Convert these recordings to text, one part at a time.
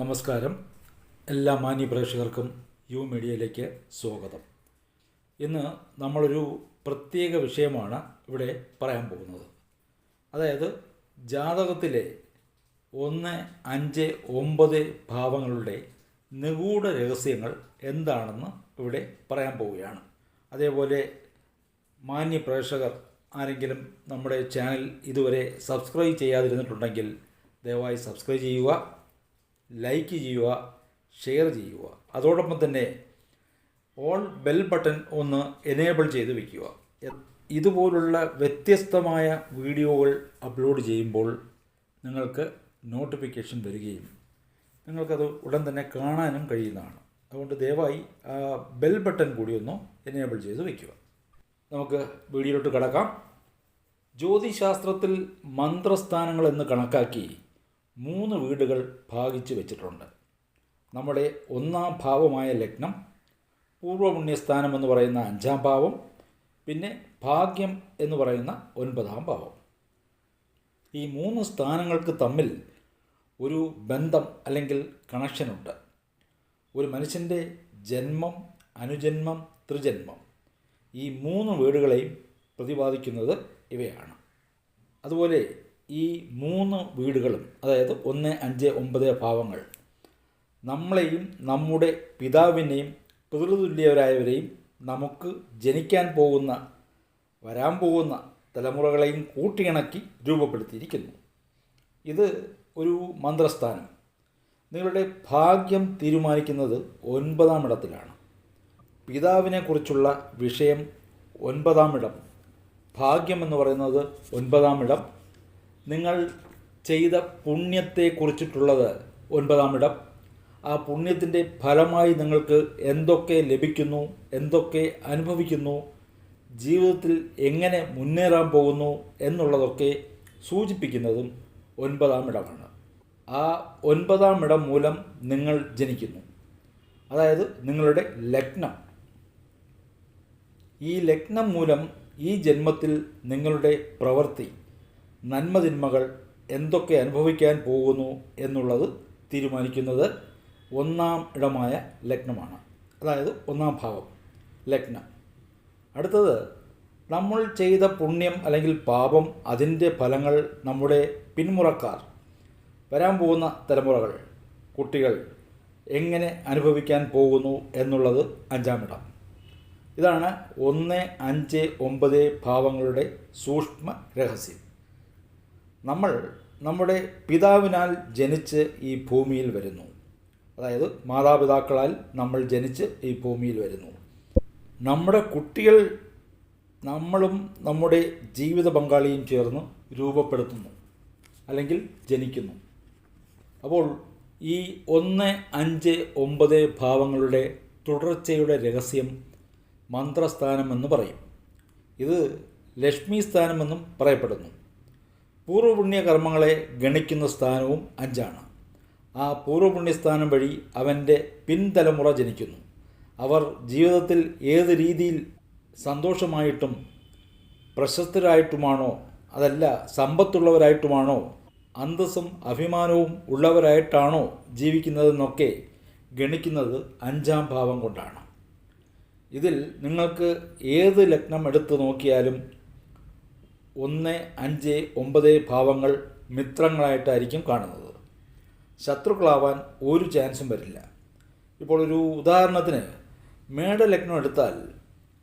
നമസ്കാരം. എല്ലാ മാന്യ പ്രേക്ഷകർക്കും യു മീഡിയയിലേക്ക് സ്വാഗതം. ഇന്ന് നമ്മളൊരു പ്രത്യേക വിഷയമാണ് ഇവിടെ പറയാൻ പോകുന്നത്. അതായത് ജാതകത്തിലെ ഒന്ന് അഞ്ച് ഒമ്പത് ഭാവങ്ങളുടെ നിഗൂഢ രഹസ്യങ്ങൾ എന്താണെന്ന് ഇവിടെ പറയാൻ പോവുകയാണ്. അതേപോലെ മാന്യ പ്രേക്ഷകർ ആരെങ്കിലും നമ്മുടെ ചാനൽ ഇതുവരെ സബ്സ്ക്രൈബ് ചെയ്യാതിരുന്നിട്ടുണ്ടെങ്കിൽ ദയവായി സബ്സ്ക്രൈബ് ചെയ്യുക. ലൈക്ക് ചെയ്യുക ഷെയർ ചെയ്യുക. അതോടൊപ്പം തന്നെ ഓൾ ബെൽ ബട്ടൺ ഒന്ന് എനേബിൾ ചെയ്ത് വയ്ക്കുക ഇതുപോലുള്ള വ്യത്യസ്തമായ വീഡിയോകൾ അപ്ലോഡ് ചെയ്യുമ്പോൾ നിങ്ങൾക്ക് നോട്ടിഫിക്കേഷൻ വരികയും നിങ്ങൾക്കത് ഉടൻ തന്നെ കാണാനും കഴിയുന്നതാണ്. അതുകൊണ്ട് ദയവായി ആ ബെൽ ബട്ടൺ കൂടി ഒന്ന് എനേബിൾ ചെയ്ത് വയ്ക്കുക നമുക്ക് വീഡിയോയിലോട്ട് കടക്കാം. ജ്യോതിശാസ്ത്രത്തിൽ മന്ത്രസ്ഥാനങ്ങൾ എന്ന് കണക്കാക്കി മൂന്ന് വീടുകൾ ഭാഗിച്ചു വെച്ചിട്ടുണ്ട്. നമ്മുടെ ഒന്നാം ഭാവമായ ലഗ്നം പൂർവപുണ്യസ്ഥാനം എന്ന് പറയുന്ന അഞ്ചാം ഭാവം പിന്നെ ഭാഗ്യം എന്ന് പറയുന്ന ഒൻപതാം ഭാവം. ഈ മൂന്ന് സ്ഥാനങ്ങൾക്ക് തമ്മിൽ ഒരു ബന്ധം അല്ലെങ്കിൽ കണക്ഷനുണ്ട് ഒരു മനുഷ്യന്റെ ജന്മം അനുജന്മം ത്രിജന്മം ഈ മൂന്ന് വീടുകളെയും പ്രതിപാദിക്കുന്നത് ഇവയാണ്. അതുപോലെ ഈ മൂന്ന് വീടുകളും അതായത് ഒന്ന് അഞ്ച് ഒമ്പത് ഭാവങ്ങൾ നമ്മളെയും നമ്മുടെ പിതാവിനെയും പിതൃതുല്യവരായവരെയും നമുക്ക് ജനിക്കാൻ പോകുന്ന വരാൻ പോകുന്ന തലമുറകളെയും കൂട്ടിയിണക്കി രൂപപ്പെടുത്തിയിരിക്കുന്നു. ഇത് ഒരു മന്ത്രസ്ഥാനം. നിങ്ങളുടെ ഭാഗ്യം തീരുമാനിക്കുന്നത് ഒൻപതാം ഇടത്തിലാണ്. പിതാവിനെക്കുറിച്ചുള്ള വിഷയം ഒൻപതാം ഇടം. ഭാഗ്യം എന്ന് പറയുന്നത് ഒൻപതാം ഇടം. നിങ്ങൾ ചെയ്ത പുണ്യത്തെക്കുറിച്ചിട്ടുള്ളത് ഒൻപതാം ഇടം. ആ പുണ്യത്തിന്റെ ഫലമായി നിങ്ങൾക്ക് എന്തൊക്കെ ലഭിക്കുന്നു എന്തൊക്കെ അനുഭവിക്കുന്നു ജീവിതത്തിൽ എങ്ങനെ മുന്നേറാൻ പോകുന്നു എന്നുള്ളതൊക്കെ സൂചിപ്പിക്കുന്നതും ഒൻപതാം ഇടമാണ്. ആ ഒൻപതാം ഇടം മൂലം നിങ്ങൾ ജനിക്കുന്നു. അതായത് നിങ്ങളുടെ ലഗ്നം. ഈ ലഗ്നം മൂലം ഈ ജന്മത്തിൽ നിങ്ങളുടെ പ്രവൃത്തി നന്മതിന്മകൾ എന്തൊക്കെ അനുഭവിക്കാൻ പോകുന്നു എന്നുള്ളത് തീരുമാനിക്കുന്നത് ഒന്നാം ഇടമായ ലഗ്നമാണ്. അതായത് ഒന്നാം ഭാവം ലഗ്നം. അടുത്തത് നമ്മൾ ചെയ്ത പുണ്യം അല്ലെങ്കിൽ പാപം അതിന്റെ ഫലങ്ങൾ നമ്മുടെ പിന്മുറക്കാർ വരാൻ പോകുന്ന തലമുറകൾ കുട്ടികൾ എങ്ങനെ അനുഭവിക്കാൻ പോകുന്നു എന്നുള്ളത് അഞ്ചാമിടം ഇതാണ് ഒന്ന് അഞ്ച് ഒമ്പത് ഭാവങ്ങളുടെ സൂക്ഷ്മ രഹസ്യം. നമ്മൾ നമ്മുടെ പിതാവിനാൽ ജനിച്ച് ഈ ഭൂമിയിൽ വരുന്നു. അതായത് മാതാപിതാക്കളാൽ നമ്മൾ ജനിച്ച് ഈ ഭൂമിയിൽ വരുന്നു. നമ്മുടെ കുട്ടികൾ നമ്മളും നമ്മുടെ ജീവിത പങ്കാളിയും ചേർന്ന് രൂപപ്പെടുത്തുന്നു അല്ലെങ്കിൽ ജനിക്കുന്നു. അപ്പോൾ ഈ ഒന്ന് അഞ്ച് ഒമ്പത് ഭാവങ്ങളുടെ തുടർച്ചയുടെ രഹസ്യം മന്ത്രസ്ഥാനമെന്ന് പറയും. ഇത് ലക്ഷ്മി സ്ഥാനമെന്നും പറയപ്പെടുന്നു. പൂർവപുണ്യ കർമ്മങ്ങളെ ഗണിക്കുന്ന സ്ഥാനവും അഞ്ചാണ്. ആ പൂർവപുണ്യസ്ഥാനം വഴി അവന്റെ പിൻതലമുറ ജനിക്കുന്നു. അവർ ജീവിതത്തിൽ ഏത് രീതിയിൽ സന്തോഷമായിട്ടും പ്രശസ്തരായിട്ടുമാണോ അതല്ല സമ്പത്തുള്ളവരായിട്ടുമാണോ അന്തസ്സും അഭിമാനവും ഉള്ളവരായിട്ടാണോ ജീവിക്കുന്നതെന്നൊക്കെ ഗണിക്കുന്നത് അഞ്ചാം ഭാവം കൊണ്ടാണ്. ഇതിൽ നിങ്ങൾക്ക് ഏത് ലഗ്നം എടുത്തു നോക്കിയാലും ഒന്ന് അഞ്ച് ഒമ്പത് ഭാവങ്ങൾ മിത്രങ്ങളായിട്ടായിരിക്കും കാണുന്നത്. ശത്രുക്കളാവാൻ ഒരു ചാൻസും വരില്ല. ഇപ്പോൾ ഒരു ഉദാഹരണത്തിന് മേടലഗ്നം എടുത്താൽ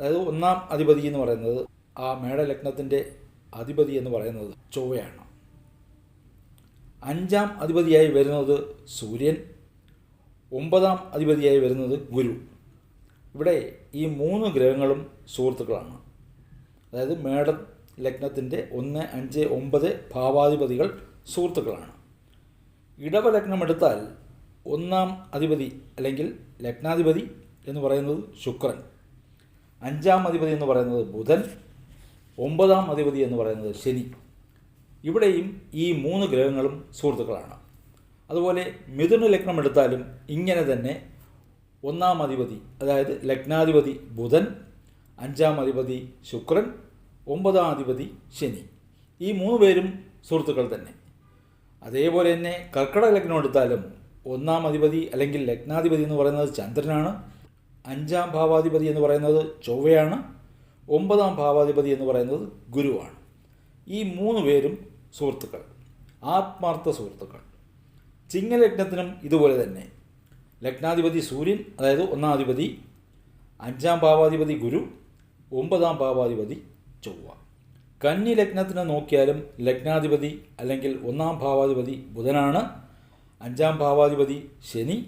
അതായത് ഒന്നാം അധിപതി എന്ന് പറയുന്നത് ആ മേടലഗ്നത്തിന്റെ അധിപതി എന്ന് പറയുന്നത് ചൊവ്വയാണ്. അഞ്ചാം അധിപതിയായി വരുന്നത് സൂര്യൻ ഒമ്പതാം അധിപതിയായി വരുന്നത് ഗുരു. ഇവിടെ ഈ മൂന്ന് ഗ്രഹങ്ങളും സുഹൃത്തുക്കളാണ്. അതായത് മേട ലഗ്നത്തിന്റെ ഒന്ന് അഞ്ച് ഒമ്പത് ഭാവാധിപതികൾ സുഹൃത്തുക്കളാണ്. ഇടവലഗ്നം എടുത്താൽ ഒന്നാം അധിപതി അല്ലെങ്കിൽ ലഗ്നാധിപതി എന്ന് പറയുന്നത് ശുക്രൻ. അഞ്ചാം അധിപതി എന്ന് പറയുന്നത് ബുധൻ. ഒമ്പതാം അധിപതി എന്ന് പറയുന്നത് ശനി. ഇവിടെയും ഈ മൂന്ന് ഗ്രഹങ്ങളും സുഹൃത്തുക്കളാണ്. അതുപോലെ മിഥുന ലഗ്നം എടുത്താലും ഇങ്ങനെ തന്നെ ഒന്നാം അധിപതി അതായത് ലഗ്നാധിപതി ബുധൻ അഞ്ചാം അധിപതി ശുക്രൻ ഒമ്പതാം അധിപതി ശനി. ഈ മൂന്ന് പേരും സുഹൃത്തുക്കൾ തന്നെ. അതേപോലെ തന്നെ കർക്കിടക ലഗ്നം എടുത്താലും ഒന്നാം അധിപതി അല്ലെങ്കിൽ ലഗ്നാധിപതി എന്ന് പറയുന്നത് ചന്ദ്രനാണ്. അഞ്ചാം ഭാവാധിപതി എന്ന് പറയുന്നത് ചൊവ്വയാണ്. ഒമ്പതാം ഭാവാധിപതി എന്ന് പറയുന്നത് ഗുരുവാണ്. ഈ മൂന്ന് പേരും സുഹൃത്തുക്കൾ. ആത്മാർത്ഥ സുഹൃത്തുക്കൾ. ചിങ്ങലഗ്നത്തിനും ഇതുപോലെ തന്നെ. ലഗ്നാധിപതി സൂര്യൻ അതായത് ഒന്നാം അധിപതി. അഞ്ചാം ഭാവാധിപതി ഗുരു. ഒമ്പതാം ഭാവാധിപതി ചൊവ്വ. കന്നി ലഗ്നത്തിന് നോക്കിയാലും ലഗ്നാധിപതി അല്ലെങ്കിൽ ഒന്നാം ഭാവാധിപതി ബുധനാണ്. അഞ്ചാം ഭാവാധിപതി ശനി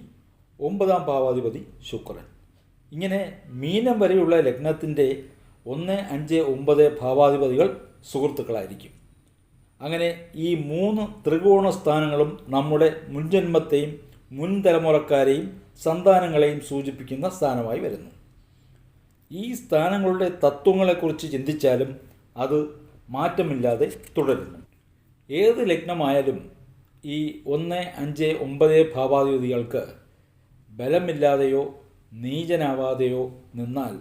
ഒമ്പതാം ഭാവാധിപതി ശുക്രൻ. ഇങ്ങനെ മീനം വരെയുള്ള ലഗ്നത്തിന്റെ ഒന്ന് അഞ്ച് ഒമ്പത് ഭാവാധിപതികൾ സുഹൃത്തുക്കളായിരിക്കും. അങ്ങനെ ഈ മൂന്ന് ത്രികോണ സ്ഥാനങ്ങളും നമ്മുടെ മുൻജന്മത്തെയും മുൻ തലമുറക്കാരെയും സന്താനങ്ങളെയും സൂചിപ്പിക്കുന്ന സ്ഥാനമായി വരുന്നു. ഈ സ്ഥാനങ്ങളുടെ തത്വങ്ങളെക്കുറിച്ച് ചിന്തിച്ചാലും അത് മാറ്റമില്ലാതെ തുടരുന്നു. ഏത് ലഗ്നമായാലും ഈ ഒന്ന് അഞ്ച് ഒമ്പത് ഭാവാധിപതികൾക്ക് ബലമില്ലാതെയോ നീചനാവാതെയോ നിന്നാൽ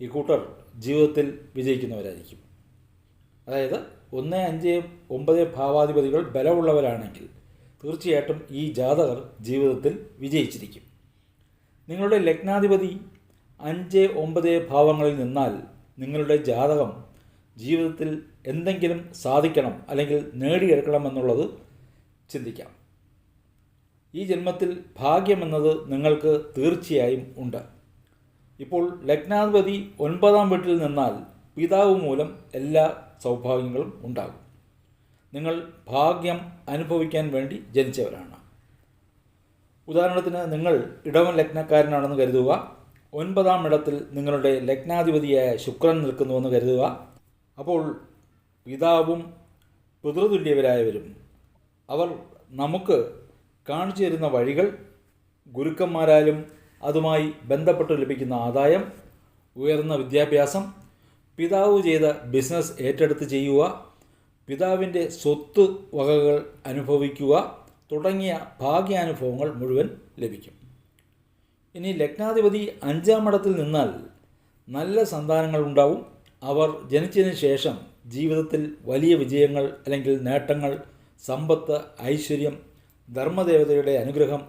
ഈ കൂട്ടർ ജീവിതത്തിൽ വിജയിക്കുന്നവരായിരിക്കും. അതായത് ഒന്ന് അഞ്ച് ഒമ്പത് ഭാവാധിപതികൾ ബലമുള്ളവരാണെങ്കിൽ തീർച്ചയായിട്ടും ഈ ജാതകർ ജീവിതത്തിൽ വിജയിച്ചിരിക്കും. നിങ്ങളുടെ ലഗ്നാധിപതി അഞ്ച് ഒമ്പത് ഭാവങ്ങളിൽ നിന്നാൽ നിങ്ങളുടെ ജാതകം ജീവിതത്തിൽ എന്തെങ്കിലും സാധിക്കണം അല്ലെങ്കിൽ നേടിയെടുക്കണം എന്നുള്ളത് ചിന്തിക്കാം. ഈ ജന്മത്തിൽ ഭാഗ്യമെന്നത് നിങ്ങൾക്ക് തീർച്ചയായും ഉണ്ട്. ഇപ്പോൾ ലഗ്നാധിപതി ഒൻപതാം വീട്ടിൽ നിന്നാൽ പിതാവ് മൂലം എല്ലാ സൗഭാഗ്യങ്ങളും ഉണ്ടാകും. നിങ്ങൾ ഭാഗ്യം അനുഭവിക്കാൻ വേണ്ടി ജനിച്ചവരാണ്. ഉദാഹരണത്തിന് നിങ്ങൾ ഇടവൻ ലഗ്നക്കാരനാണെന്ന് കരുതുക. ഒൻപതാം ഇടത്തിൽ നിങ്ങളുടെ ലഗ്നാധിപതിയായ ശുക്രൻ നിൽക്കുന്നുവെന്ന് കരുതുക. അപ്പോൾ പിതാവും പിതൃതുല്യവരായവരും അവർ നമുക്ക് കാണിച്ചു തരുന്ന വഴികൾ ഗുരുക്കന്മാരാലും അതുമായി ബന്ധപ്പെട്ട് ലഭിക്കുന്ന ആദായം ഉയർന്ന വിദ്യാഭ്യാസം പിതാവ് ചെയ്ത ബിസിനസ് ഏറ്റെടുത്ത് ചെയ്യുക പിതാവിന്റെ സ്വത്ത് വകകൾ അനുഭവിക്കുക തുടങ്ങിയ ഭാഗ്യാനുഭവങ്ങൾ മുഴുവൻ ലഭിക്കും. ഇനി ലഗ്നാധിപതി അഞ്ചാം ഇടത്തിൽ നിന്നാൽ നല്ല സന്താനങ്ങൾ ഉണ്ടാവും. അവർ ജനിച്ചതിന് ശേഷം ജീവിതത്തിൽ വലിയ വിജയങ്ങൾ അല്ലെങ്കിൽ നേട്ടങ്ങൾ സമ്പത്ത് ഐശ്വര്യം ധർമ്മദേവതയുടെ അനുഗ്രഹം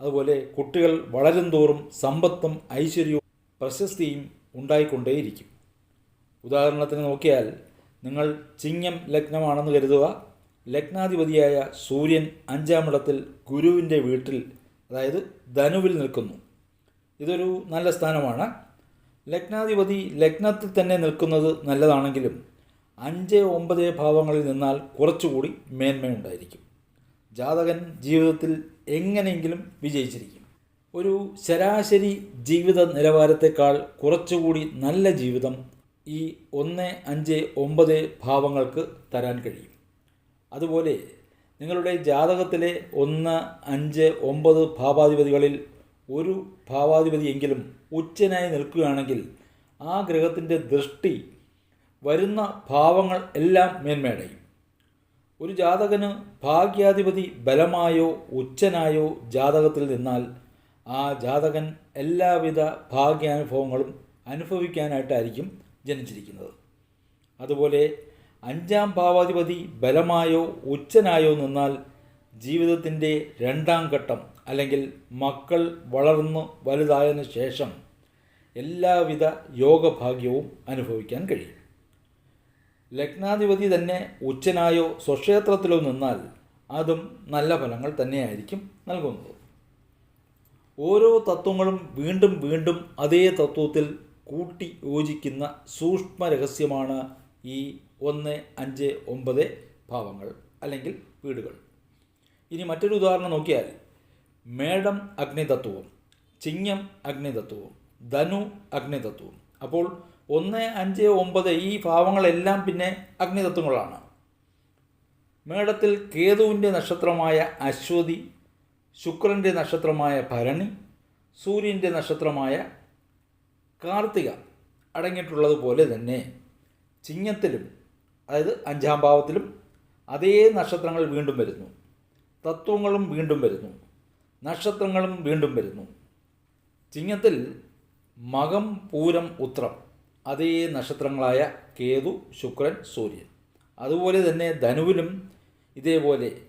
അതുപോലെ കുട്ടികൾ വളരുംതോറും സമ്പത്തും ഐശ്വര്യവും പ്രശസ്തിയും ഉണ്ടായിക്കൊണ്ടേയിരിക്കും. ഉദാഹരണത്തിന് നോക്കിയാൽ നിങ്ങൾ ചിങ്ങം ലഗ്നമാണെന്ന് കരുതുക. ലഗ്നാധിപതിയായ സൂര്യൻ അഞ്ചാം ഇടത്തിൽ ഗുരുവിന്റെ വീട്ടിൽ അതായത് ധനുവിൽ നിൽക്കുന്നു. ഇതൊരു നല്ല സ്ഥാനമാണ്. ലഗ്നാധിപതി ലഗ്നത്തിൽ തന്നെ നിൽക്കുന്നത് നല്ലതാണെങ്കിലും അഞ്ച് ഒമ്പത് ഭാവങ്ങളിൽ നിന്നാൽ കുറച്ചുകൂടി മേന്മയുണ്ടായിരിക്കും. ജാതകൻ ജീവിതത്തിൽ എങ്ങനെയെങ്കിലും വിജയിച്ചിരിക്കും. ഒരു ശരാശരി ജീവിത നിലവാരത്തെക്കാൾ കുറച്ചുകൂടി നല്ല ജീവിതം ഈ ഒന്ന് അഞ്ച് ഒമ്പത് ഭാവങ്ങൾക്ക് തരാൻ കഴിയും. അതുപോലെ നിങ്ങളുടെ ജാതകത്തിലെ ഒന്ന് അഞ്ച് ഒമ്പത് ഭാവാധിപതികളിൽ ഒരു ഭാവാധിപതിയെങ്കിലും ഉച്ചനായി നിൽക്കുകയാണെങ്കിൽ ആ ഗ്രഹത്തിന്റെ ദൃഷ്ടി വരുന്ന ഭാവങ്ങൾ എല്ലാം മേന്മയടയും. ഒരു ജാതകന് ഭാഗ്യാധിപതി ബലമായോ ഉച്ചനായോ ജാതകത്തിൽ നിന്നാൽ ആ ജാതകൻ എല്ലാവിധ ഭാഗ്യാനുഭവങ്ങളും അനുഭവിക്കാനായിട്ടായിരിക്കും ജനിച്ചിരിക്കുന്നത്. അതുപോലെ അഞ്ചാം ഭാവാധിപതി ബലമായോ ഉച്ചനായോ നിന്നാൽ ജീവിതത്തിന്റെ രണ്ടാം ഘട്ടം അല്ലെങ്കിൽ മക്കൾ വളർന്ന് വലുതായതിനു ശേഷം എല്ലാവിധ യോഗഭാഗ്യവും അനുഭവിക്കാൻ കഴിയും. ലഗ്നാധിപതി തന്നെ ഉച്ചനായോ സ്വക്ഷേത്രത്തിലോ നിന്നാൽ അതും നല്ല ഫലങ്ങൾ തന്നെയായിരിക്കും നൽകുന്നത്. ഓരോ തത്വങ്ങളും വീണ്ടും വീണ്ടും അതേ തത്വത്തിൽ കൂട്ടി യോജിക്കുന്ന സൂക്ഷ്മ രഹസ്യമാണ് ഈ ഒന്ന് അഞ്ച് ഒമ്പത് ഭാവങ്ങൾ അല്ലെങ്കിൽ വീടുകൾ. ഇനി മറ്റൊരു ഉദാഹരണം നോക്കിയാൽ മേടം അഗ്നിതത്വവും ചിങ്ങം അഗ്നിതത്വവും ധനു അഗ്നിതത്വവും. അപ്പോൾ ഒന്ന് അഞ്ച് ഒമ്പത് ഈ ഭാവങ്ങളെല്ലാം പിന്നെ അഗ്നിതത്വങ്ങളാണ്. മേടത്തിൽ കേതുവിന്റെ നക്ഷത്രമായ അശ്വതി ശുക്രന്റെ നക്ഷത്രമായ ഭരണി സൂര്യന്റെ നക്ഷത്രമായ കാർത്തിക അടങ്ങിയിട്ടുള്ളതുപോലെ തന്നെ ചിങ്ങത്തിലും അതായത് അഞ്ചാം ഭാവത്തിലും അതേ നക്ഷത്രങ്ങൾ വീണ്ടും വരുന്നു. തത്വങ്ങളും വീണ്ടും വരുന്നു. നക്ഷത്രങ്ങളും വീണ്ടും വരുന്നു. ചിങ്ങത്തിൽ മകം പൂരം ഉത്രം അതേ നക്ഷത്രങ്ങളായ കേതു ശുക്രൻ സൂര്യൻ. അതുപോലെ തന്നെ ധനുവിലും ഇതേപോലെ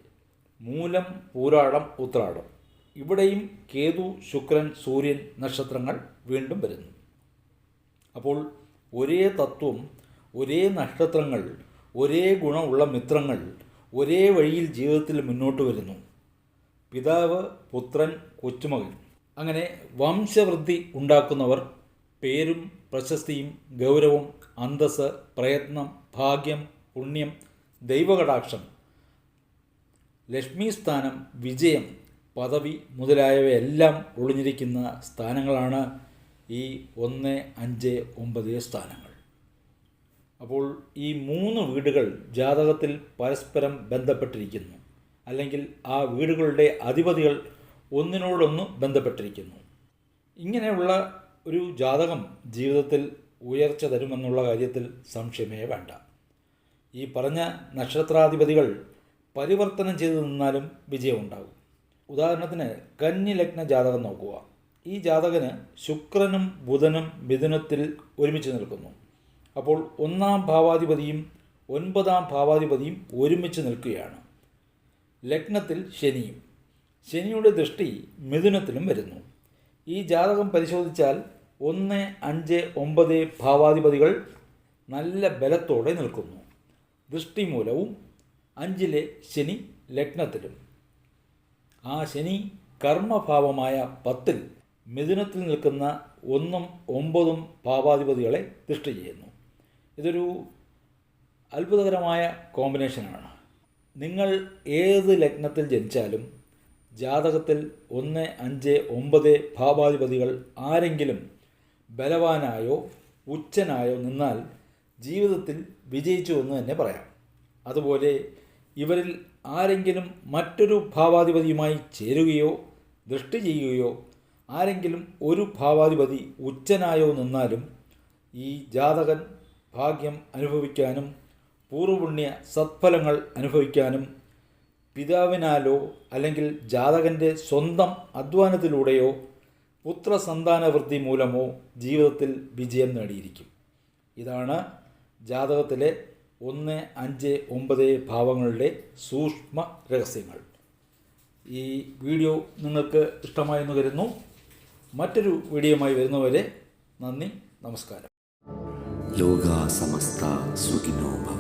മൂലം പൂരാടം ഉത്രാടം. ഇവിടെയും കേതു ശുക്രൻ സൂര്യൻ നക്ഷത്രങ്ങൾ വീണ്ടും വരുന്നു. അപ്പോൾ ഒരേ തത്വം ഒരേ നക്ഷത്രങ്ങൾ ഒരേ ഗുണമുള്ള മിത്രങ്ങൾ ഒരേ വഴിയിൽ ജീവിതത്തിൽ മുന്നോട്ട് വരുന്നു. പിതാവ് പുത്രൻ കൊച്ചുമകൻ. അങ്ങനെ വംശവൃദ്ധി ഉണ്ടാക്കുന്നവർ പേരും പ്രശസ്തിയും ഗൗരവം അന്തസ് പ്രയത്നം ഭാഗ്യം പുണ്യം ദൈവകടാക്ഷം ലക്ഷ്മി സ്ഥാനം വിജയം പദവി മുതലായവയെല്ലാം ഒളിഞ്ഞിരിക്കുന്ന സ്ഥാനങ്ങളാണ് ഈ ഒന്ന് അഞ്ച് ഒമ്പത് സ്ഥാനങ്ങൾ. അപ്പോൾ ഈ മൂന്ന് വീടുകൾ ജാതകത്തിൽ പരസ്പരം ബന്ധപ്പെട്ടിരിക്കുന്നു. അല്ലെങ്കിൽ ആ വീടുകളുടെ അധിപതികൾ ഒന്നിനോടൊന്ന് ബന്ധപ്പെട്ടിരിക്കുന്നു. ഇങ്ങനെയുള്ള ഒരു ജാതകം ജീവിതത്തിൽ ഉയർച്ച തരുമെന്നുള്ള കാര്യത്തിൽ സംശയമേ വേണ്ട. ഈ പറഞ്ഞ നക്ഷത്രാധിപതികൾ പരിവർത്തനം ചെയ്തു നിന്നാലും വിജയമുണ്ടാകും. ഉദാഹരണത്തിന് കന്നി ലഗ്ന ജാതകം നോക്കുക. ഈ ജാതകന് ശുക്രനും ബുധനും മിഥുനത്തിൽ ഒരുമിച്ച് നിൽക്കുന്നു. അപ്പോൾ ഒന്നാം ഭാവാധിപതിയും ഒൻപതാം ഭാവാധിപതിയും ഒരുമിച്ച് നിൽക്കുകയാണ്. ലഗ്നത്തിൽ ശനിയും. ശനിയുടെ ദൃഷ്ടി മിഥുനത്തിലും വരുന്നു. ഈ ജാതകം പരിശോധിച്ചാൽ ഒന്ന് അഞ്ച് ഒമ്പത് ഭാവാധിപതികൾ നല്ല ബലത്തോടെ നിൽക്കുന്നു. ദൃഷ്ടി മൂലവും അഞ്ചിലെ ശനി ലഗ്നത്തിലും. ആ ശനി കർമ്മഭാവമായ പത്തിൽ മിഥുനത്തിൽ നിൽക്കുന്ന ഒന്നും ഒമ്പതും ഭാവാധിപതികളെ ദൃഷ്ടി ചെയ്യുന്നു. ഇതൊരു അത്ഭുതകരമായ കോമ്പിനേഷനാണ്. നിങ്ങൾ ഏത് ലഗ്നത്തിൽ ജനിച്ചാലും ജാതകത്തിൽ ഒന്ന് അഞ്ച് ഒമ്പത് ഭാവാധിപതികൾ ആരെങ്കിലും ബലവാനായോ ഉച്ചനായോ നിന്നാൽ ജീവിതത്തിൽ വിജയിച്ചു എന്ന് തന്നെ പറയാം. അതുപോലെ ഇവരിൽ ആരെങ്കിലും മറ്റൊരു ഭാവാധിപതിയുമായി ചേരുകയോ ദൃഷ്ടി ചെയ്യുകയോ ആരെങ്കിലും ഒരു ഭാവാധിപതി ഉച്ചനായോ നിന്നാലും ഈ ജാതകൻ ഭാഗ്യം അനുഭവിക്കാനും പൂർവപുണ്യ സത്ഫലങ്ങൾ അനുഭവിക്കാനും പിതാവിനാലോ അല്ലെങ്കിൽ ജാതകന്റെ സ്വന്തം അധ്വാനത്തിലൂടെയോ പുത്രസന്താനവൃത്തി മൂലമോ ജീവിതത്തിൽ വിജയം നേടിയിരിക്കും. ഇതാണ് ജാതകത്തിലെ ഒന്ന് അഞ്ച് ഒമ്പത് ഭാവങ്ങളുടെ സൂക്ഷ്മ രഹസ്യങ്ങൾ. ഈ വീഡിയോ നിങ്ങൾക്ക് ഇഷ്ടമായെന്ന് കരുതുന്നു. മറ്റൊരു വീഡിയോയുമായി വരുന്നവരെ നന്ദി നമസ്കാരം. ലോകാ സമസ്ത സുഖിനോ ഭവ